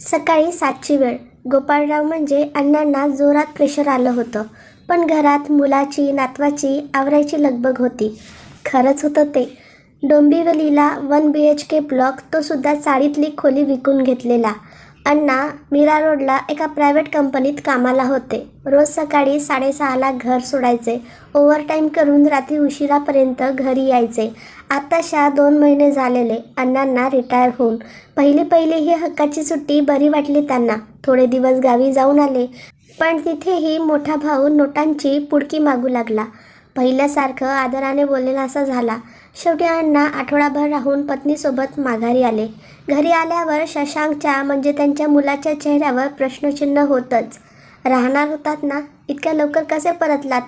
सकाळी सातची वेळ. गोपाळराव म्हणजे अण्णांना जोरात प्रेशर आलं होतं. पण घरात मुलाची नातवाची आवरायची लगबग होती. खरंच होतं ते. डोंबिवलीला one B H K block तो सुद्धा चाळीतली खोली विकून घेतलेला. अण्णा मीरा रोडला एका प्रायव्हेट कंपनीत कामाला होते. रोज सकाळी साडेसहाला घर सोडायचे. ओव्हरटाईम करून रात्री उशिरापर्यंत घरी यायचे. आत्ताशा दोन महिने झालेले. अण्णांना रिटायर होऊन. पहिली पहिली ही हक्काची सुट्टी बरी वाटली त्यांना. थोडे दिवस गावी जाऊन आले. पण तिथेही मोठा भाऊ नोटांची पुडकी मागू लागला. पहिल्यासारखं आदराने बोललेलासा झाला. शेवटी अण्णा आठवडाभर राहून पत्नीसोबत माघारी आले. घरी आल्यावर शशांकच्या म्हणजे त्यांच्या मुलाच्या चेहऱ्यावर प्रश्नचिन्ह होतंच. राहणार होतात ना? इतक्या लवकर कसे परतलात?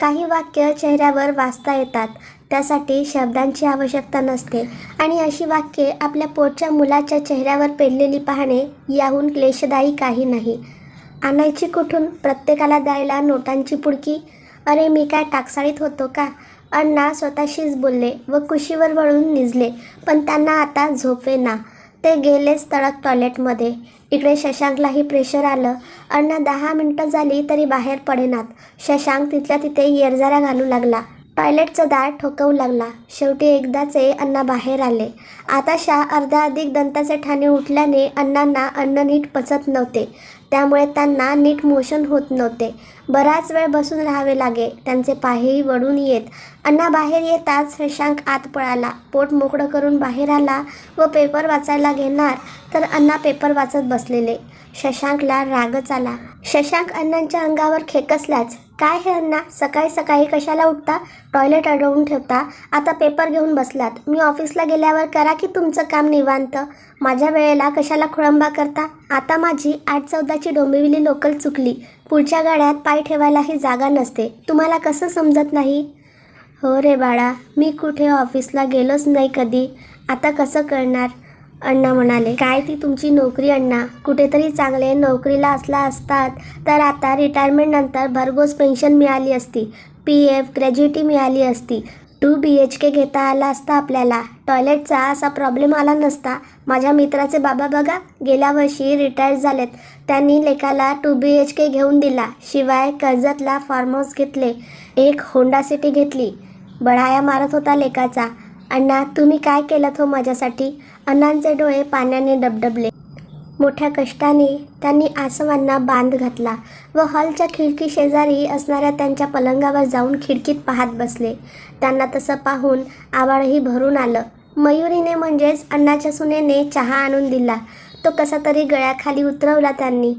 काही वाक्य चेहऱ्यावर वाचता येतात. त्यासाठी शब्दांची आवश्यकता नसते. आणि अशी वाक्ये आपल्या पोटच्या मुलाच्या चेहऱ्यावर पेरलेली पाहणे याहून क्लेशदायी काही नाही. आणायची कुठून? प्रत्येकाला द्यायला नोटांची पुडकी? अरे मी काय टाकसाळीत होतो का? अण्णा स्वतःशीच बोलले व कुशीवर वळून निजले. पण त्यांना आता झोपे ना ते गेलेच तळक टॉयलेटमध्ये. इकडे शशांकलाही प्रेशर आलं. अण्णा दहा मिनटं झाली तरी बाहेर पडेनात. शशांक तिथल्या तिथे येरजाऱ्या घालू लागला. टॉयलेटचं दार ठोकवू लागला. शेवटी एकदाचे अण्णा बाहेर आले. आताशा अर्धा अधिक दंताचे ठाणे उठल्याने अण्णांना अन्न नीट पचत नव्हते. त्यामुळे त्यांना नीट मोशन होत नव्हते. बराच वेळ बसून राहावे लागे त्यांचे पायही वळून येत. अण्णा बाहेर येताच शशांक आत पळाला. पोट मोकळं करून बाहेर आला व पेपर वाचायला घेणार तर अण्णा पेपर वाचत बसलेले. शशांकला रागच आला. शशांक अण्णांच्या अंगावर खेकसलाच. काय हे अण्णा? सकाळी सकाळी कशाला उठता? टॉयलेट अडवून ठेवता? आता पेपर घेऊन बसलात. मी ऑफिसला गेल्यावर करा की तुमचं काम निवांत. माझ्या वेळेला कशाला खोळंबा करता? आता माझी आठ चौदाची डोंबिवली लोकल चुकली. पुढच्या गाड्यात पाय ठेवायलाही जागा नसते. तुम्हाला कसं समजत नाही? हो रे बाळा मी कुठे ऑफिसला गेलोच नाही कधी. आता कसं करणार? अण्णा म्हणाले काय ती तुमची नोकरी अण्णा? कुठेतरी चांगले नोकरीला असला असतात तर आता रिटायरमेंट नंतर भरघोस पेन्शन मिळाली असती पी एफ ग्रॅज्युटी मिळाली असती. टू बी एच के घेता आला असता आपल्याला. टॉयलेटचा असा प्रॉब्लेम आला नसता. माझ्या मित्राचे बाबा बघा गेल्या वर्षी रिटायर झालेत. त्यांनी लेकाला टू बी एच के घेऊन दिला. शिवाय कर्जतला फार्म हाऊस घेतले. एक होंडा सिटी घेतली. बढाया मारत होता लेकाचा. अण्णा तुम्ही काय केलं हो माझ्यासाठी? अण्णांचे डोळे पाण्याने डबडबले मोठ्या कष्टाने त्यांनी आसवांना बांध घातला व हॉलच्या खिडकी शेजारी असणाऱ्या त्यांच्या पलंगावर जाऊन खिडकीत पाहत बसले. त्यांना तसं पाहून आवाळही भरून आलं. मयुरीने म्हणजेच अण्णाच्या सुनेने चहा आणून दिला. तो कसा तरी गळ्याखाली उतरवला त्यांनी.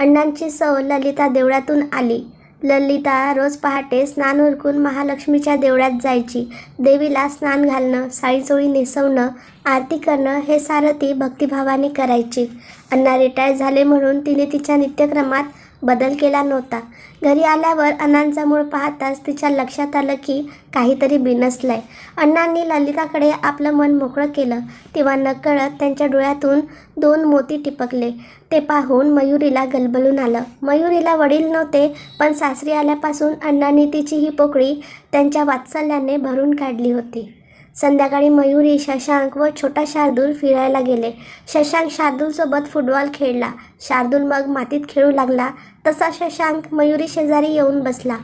अण्णांची सव ललिता देवळातून आली. ललिता रोज पहाटे स्नान उरकून महालक्ष्मीच्या देवळात जायची. देवीला स्नान घालणं साळीचोळी नेसवणं आरती करणं हे सारं ती भक्तिभावाने करायची. अण्णा रिटायर झाले म्हणून तिने तिच्या नित्यक्रमात बदल केला नव्हता. घरी आल्यावर अण्णांचा मूळ पाहताच तिच्या लक्षात आलं की काहीतरी बिनसलं आहे अण्णांनी ललिताकडे आपलं मन मोकळं केलं. तेव्हा नकळत त्यांच्या डोळ्यातून दोन मोती टिपकले. ते पाहून मयुरीला गलबलून आलं. मयुरीला वडील नव्हते पण सासरी आल्यापासून अण्णांनी तिची ही पोकळी त्यांच्या वात्सल्याने भरून काढली होती. संध्याकाळी मयुरी शशांक व छोटा शार्दूल फिरायला गेले. शशांक शार्दूलसोबत फुटबॉल खेळला. शार्दूल मग मातीत खेळू लागला. तसा शशांक मयुरी शेजारी येऊन बसला.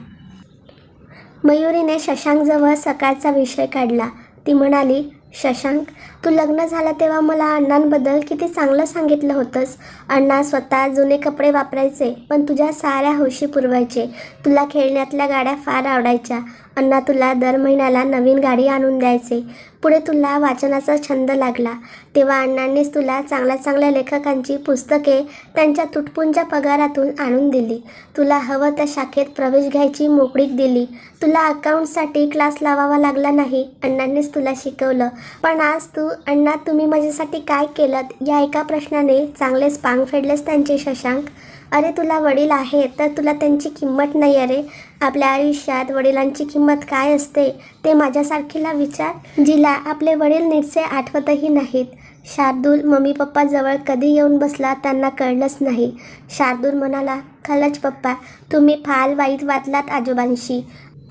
मयुरीने शशांकजवळ सकाळचा विषय काढला. ती म्हणाली शशांक तू लग्न झालं तेव्हा मला अण्णांबद्दल किती चांगलं सांगितलं होतंस. अण्णा स्वतः जुने कपडे वापरायचे पण तुझ्या साऱ्या हौशी पुरवायचे. तुला खेळण्यातल्या गाड्या फार आवडायच्या. अण्णा तुला दर महिन्याला नवीन गाडी आणून द्यायचे. पुढे तुला वाचनाचा छंद लागला. तेव्हा अण्णांनीच तुला चांगल्या चांगल्या लेखकांची पुस्तके त्यांच्या तुटपुंच्या पगारातून आणून दिली. तुला हवं त्या शाखेत प्रवेश घ्यायची मोकळीक दिली. तुला अकाउंटसाठी क्लास लावावा लागला नाही अण्णांनीच तुला शिकवलं. पण आज तू अण्णा तुम्ही माझ्यासाठी काय केलं या एका प्रश्नाने चांगलेच पांग फेडलेस त्यांचे शशांक. अरे तुला वडील आहे तर तुला त्यांची किंमत नाही अरे. आपल्या आयुष्यात वडिलांची किंमत काय असते ते माझ्यासारखीला विचार. जिला आपले वडील नीटसे आठवतही नाहीत. शार्दूल मम्मी पप्पा जवळ कधी येऊन बसला त्यांना कळलंच नाही. शार्दूल म्हणाला खलच पप्पा तुम्ही फार वाईट वाटलात आजोबांशी.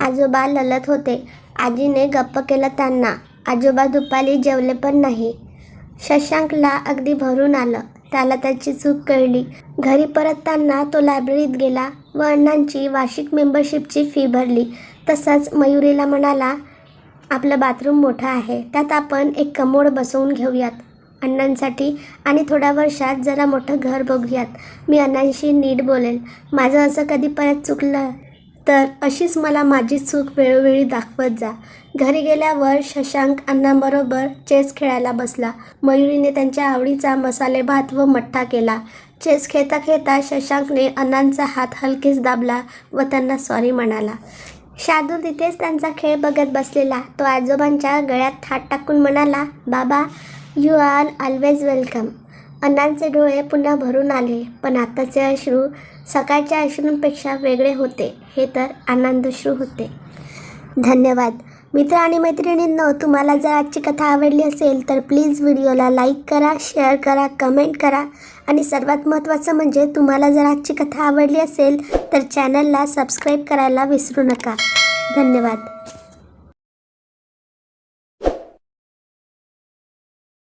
आजोबा ललत होते. आजीने गप्प केलं त्यांना. आजोबा दुपारी जेवले पण नाही. शशांकला अगदी भरून आलं. त्याला त्याची चूक कळली. घरी परतताना तो लायब्ररीत गेला व अण्णांची वार्षिक मेंबरशिपची फी भरली. तसंच मयुरीला म्हणाला आपलं बाथरूम मोठं आहे. त्यात आपण एक कमोड बसवून घेऊयात. अण्णांसाठी आणि थोड्या वर्षात जरा मोठं घर बघूयात. मी अण्णांशी नीट बोलेल. माझं असं कधी परत चुकलं तर अशीच मला माझी चूक वेळोवेळी दाखवत जा. घरी गेल्यावर शशांक अण्णांबरोबर चेस खेळायला बसला. मयुरीने त्यांच्या आवडीचा मसाले भात व मठ्ठा केला. चेस खेळता खेळता शशांकने अण्णांचा हात हलकेच दाबला व त्यांना सॉरी म्हणाला. शार्दूल तिथेच त्यांचा खेळ बघत बसलेला. तो आजोबांच्या गळ्यात हात टाकून म्हणाला बाबा यू आर ऑलवेज वेलकम अण्णांचे डोळे पुन्हा भरून आले पण आताचे अश्रू सकाळच्या अश्रूंपेक्षा वेगळे होते हे तर आनंदश्रू होते. धन्यवाद. मित्र आणि मैत्रिणींनो तुम्हाला जर आजची कथा आवडली असेल तर प्लीज व्हिडिओला लाईक करा शेअर करा कमेंट करा. आणि सर्वात महत्त्वाचं म्हणजे तुम्हाला जर आजची कथा आवडली असेल तर चॅनलला सबस्क्राईब करायला विसरू नका. धन्यवाद.